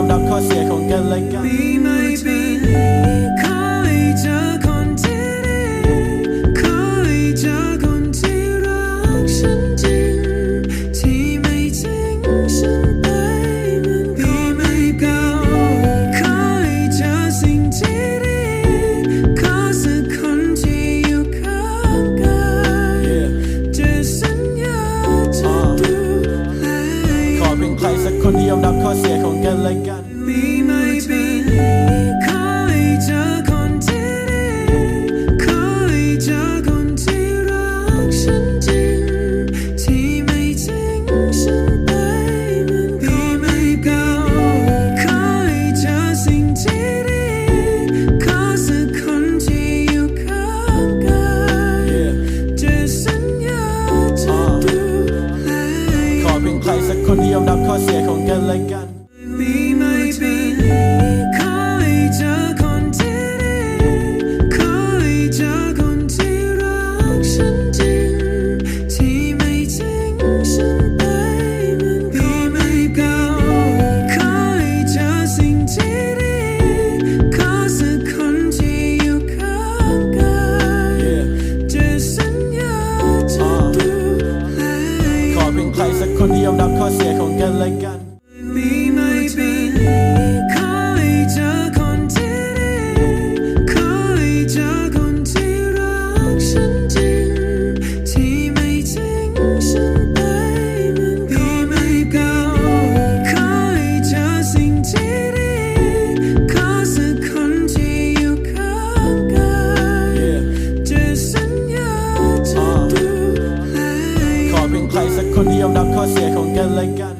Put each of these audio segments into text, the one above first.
ยอมรับข้อเสียของกันและกัน เป็นใครสักคนที่ยอมรับข้อเสียของกันและกัน ยอมรับข้อเสียของกันและกัน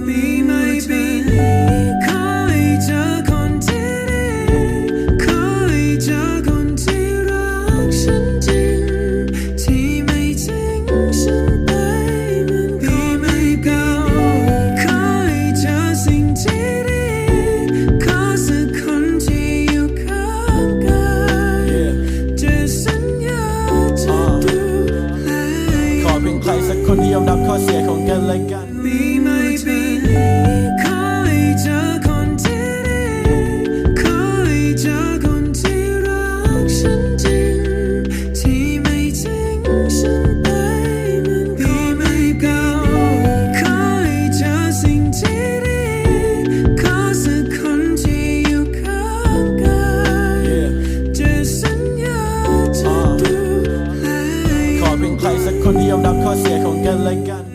คนนิยอมรับข้อเสียของกันและกัน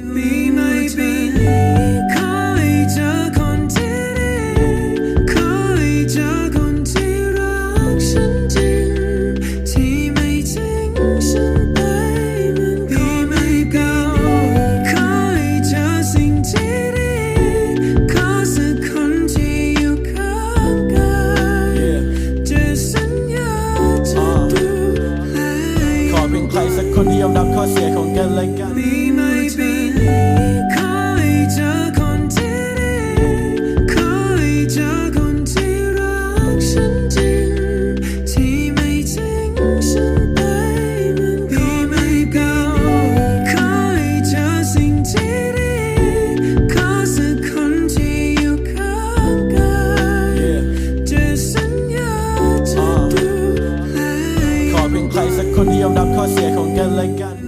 ใครสักคนที่ยอมรับข้อเสียของกันและกัน